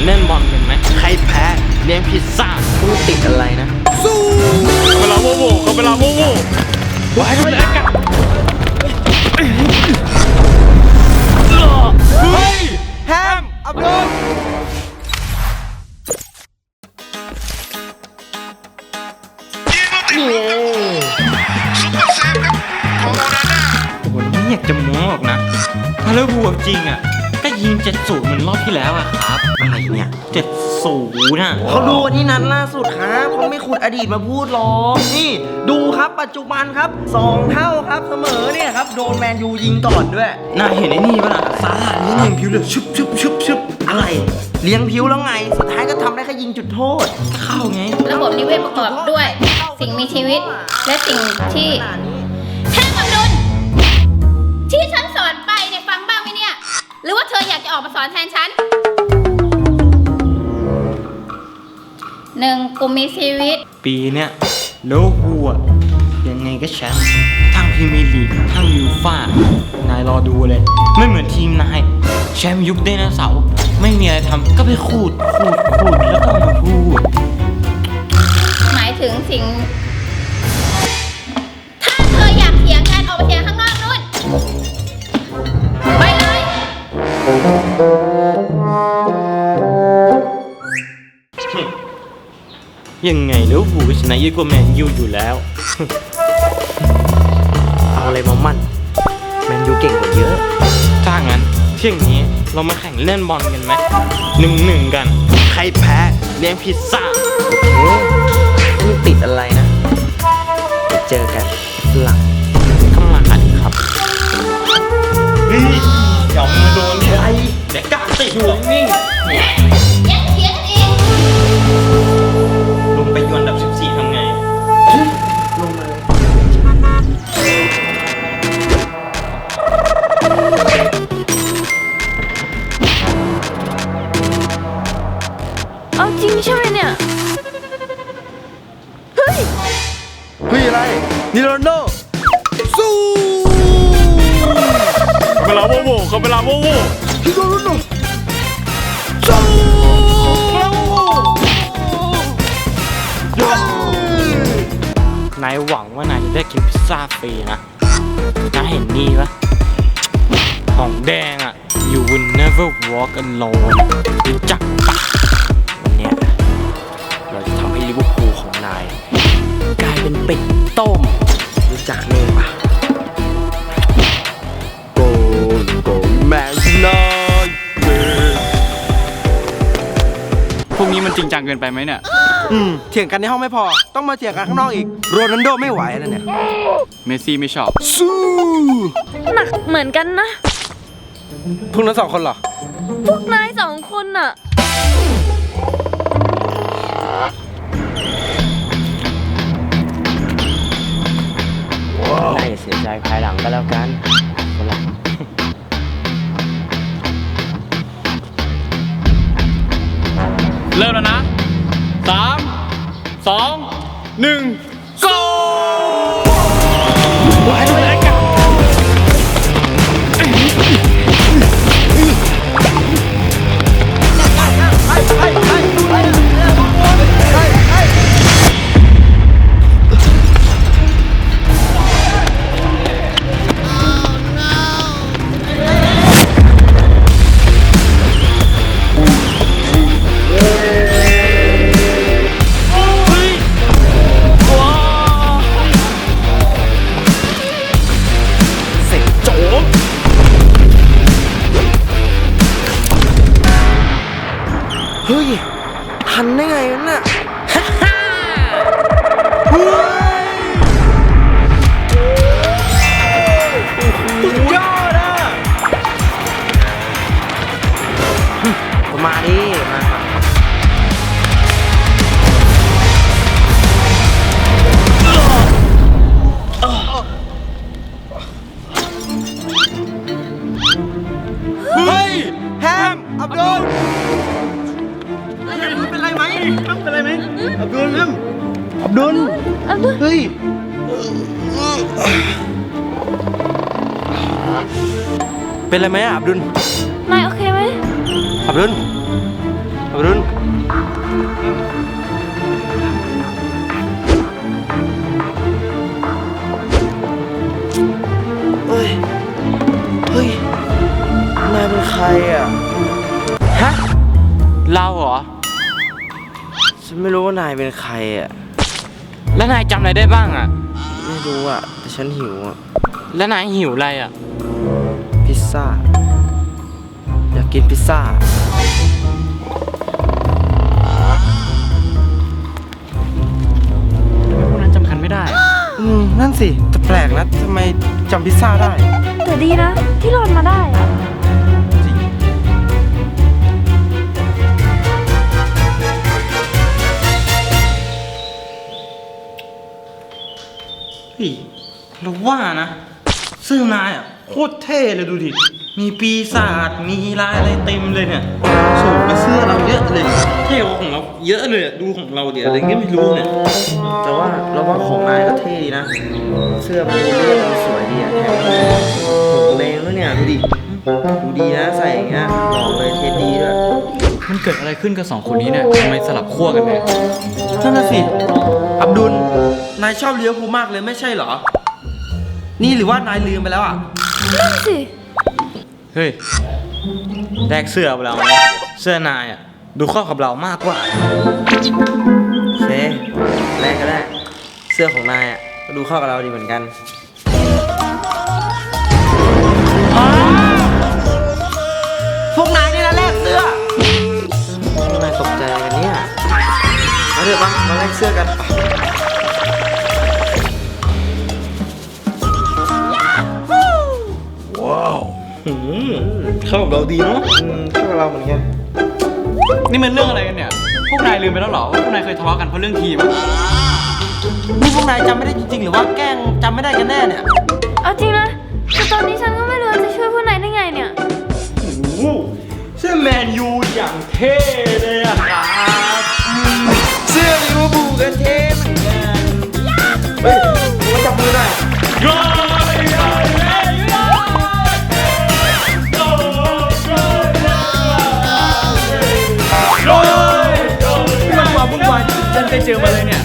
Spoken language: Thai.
งเล่นบอลกันไหมใครแพ้เลี้ยงพิซซ่ามึงติดอะไรนะเวลาโวโวเขาเวลาโวโวไว้ไม่ได้กันเฮ้ยแฮมอับดุลผมไม่อยากจะโม้หรอกนะ ถ้าเลิกบวกจริงอะก็ ยิงเจ็ดศูนย์เหมือนรอบที่แล้วอะครับ อะไรเนี่ยเจ็ดศูนย์อะเขาดูอันนี้นัดล่าสุดครับเขาไม่ขุดอดีตมาพูดหรอกนี่ ดูครับปัจจุบันครับสองเท่าครับเสมอเนี่ยครับ โดนแมนยูยิงก่อนด้วย น่าเห็นไอ้นี่ป่ะล่ะซาร่าเลี้ยงเลี้ยงผิวเลยชุบชุบชุบชุบอะไร เลี้ยงผิวแล้วไง สุดท้ายก็ทำได้แค่ยิงจุดโทษ เข้าไง ระบบนิเวศประกอบด้วย สิ่งมีชีวิต และสิ่งที่ หรือว่าเธออยากจะออกมาสอนแทนฉันหนึ่งกลุ่มมีชีวิต ปีเนี้ยโลหัวยังไงก็แชมป์ทั้งพรีเมียร์ลีกทั้งยูฟ่านายรอดูเลย ไม่เหมือนทีมนาย แชมป์ยุคไดโนเสาร์ไม่มีอะไรทำก็ไปขูดขูดขูดแล้วก็เอามา ยังไงลิเวอร์พูลชนะเยอะกว่าแมนยูอยู่แล้ว เอาอะไรมามั่นแมนยูเก่งกว่าเยอะ ถ้างั้นเที่ยงนี้เรามาแข่งเล่นบอลกันไหมหนึ่งหนึ่งกัน ใครแพ้เลี้ยงพิซซ่าเอ๊ะมึงติดอะไรนะ เจอกันหลัง นิโรนโดสู้เวลาโวโวเขาเวลาโวโวนิโรนโดสู้นายหวังว่านายจะได้กินพิซซ่าฟรีนะนายเห็นนี่ปะของแดงอะ you will never walk alone รู้จักปะวันเนี้ยเราจะทำให้ลิเวอร์พูลของนาย กลายเป็นเป็ด จริงจังเกินไปไหมเนี่ย อืมเถียงกันในห้องไม่พอ ต้องมาเถียงกันข้างนอกอีก โรนัลโดไม่ไหวแล้วเนี่ย เมสซี่ไม่ชอบ สู้หนักเหมือนกันนะ พวกนั้นสองคนเหรอ พวกนายสองคนน่ะนายอย่าเสียใจภายหลังก็แล้วกันคนละเริ่มแล้วนะ 2 1 เฮ้ยเป็นไรไหมอะอับดุลนายโอเคไหมอับดุลอรุณเฮ้ยเฮ้ยนายเป็นใครอะฮะเราเหรอฉันไม่รู้ว่านายเป็นใครอะ แล้วนายจำอะไรได้บ้างอะ ไม่รู้อะ แต่ฉันหิวอะ แล้วนายหิวอะไรอะ พิซซ่า อยากกินพิซซ่าพวกนั้นจำคันไม่ได้ อืม นั่นสิแต่แปลกนะทำไมจำพิซซ่าได้ แต่ดีนะ ที่รอดมาได้อะ เฮ้ยเราว่านะเสื้อนายอะโคตรเท่เลยดูดิ มีปีศาจมีลายอะไรเต็มเลยเนี่ยสูงกว่าเสื้อเราเยอะเลย เท่กว่าของเราเยอะเลยอะดูของเราเดี๋ยวอะไรเงี้ยไม่รู้เนี่ย แต่ว่าเราว่าของนายก็เท่ดีนะ เสื้อมันดูเรียบมันสวยดีอะแถมผมแดงด้วยเนี่ยดูดิ ดูดีนะใส่อย่างเงี้ยหล่อเลยเท่ดีด้วย เกิดอะไรขึ้นกับสองคนนี้เนี่ยทำไมสลับขั้วกันเนี่ยนั่นน่ะสิอับดุลนายชอบเลี้ยวภูลมากเลยไม่ใช่เหรอ นี่หรือว่านายลืมไปแล้วอะ นั่นสิเฮ้ยแลกเสื้อกับเราไหมเสื้อนายอะดูเข้ากับเรามากกว่าโอเคแรกก็ได้ เสื้อของนายอะก็ดูเข้ากับเราดีเหมือนกัน เข้ากับเราดีเนาะอืมเข้ากับเราเหมือนกัน นี่มันเรื่องอะไรกันเนี่ย พวกนายลืมไปแล้วเหรอว่าพวกนายเคยทะเลาะกันเพราะเรื่องทีมอะนี่พวกนายจำไม่ได้จริงๆ หรือว่าแกล้งจำไม่ได้กันแน่เนี่ย เอาจริงนะแต่ตอนนี้ฉันก็ไม่รู้ว่าจะช่วยพวกนายได้ไงเนี่ยเสื้อแมนยูอย่างเท่เลยอะ ฉันไปเจอมาเลยเนี่ย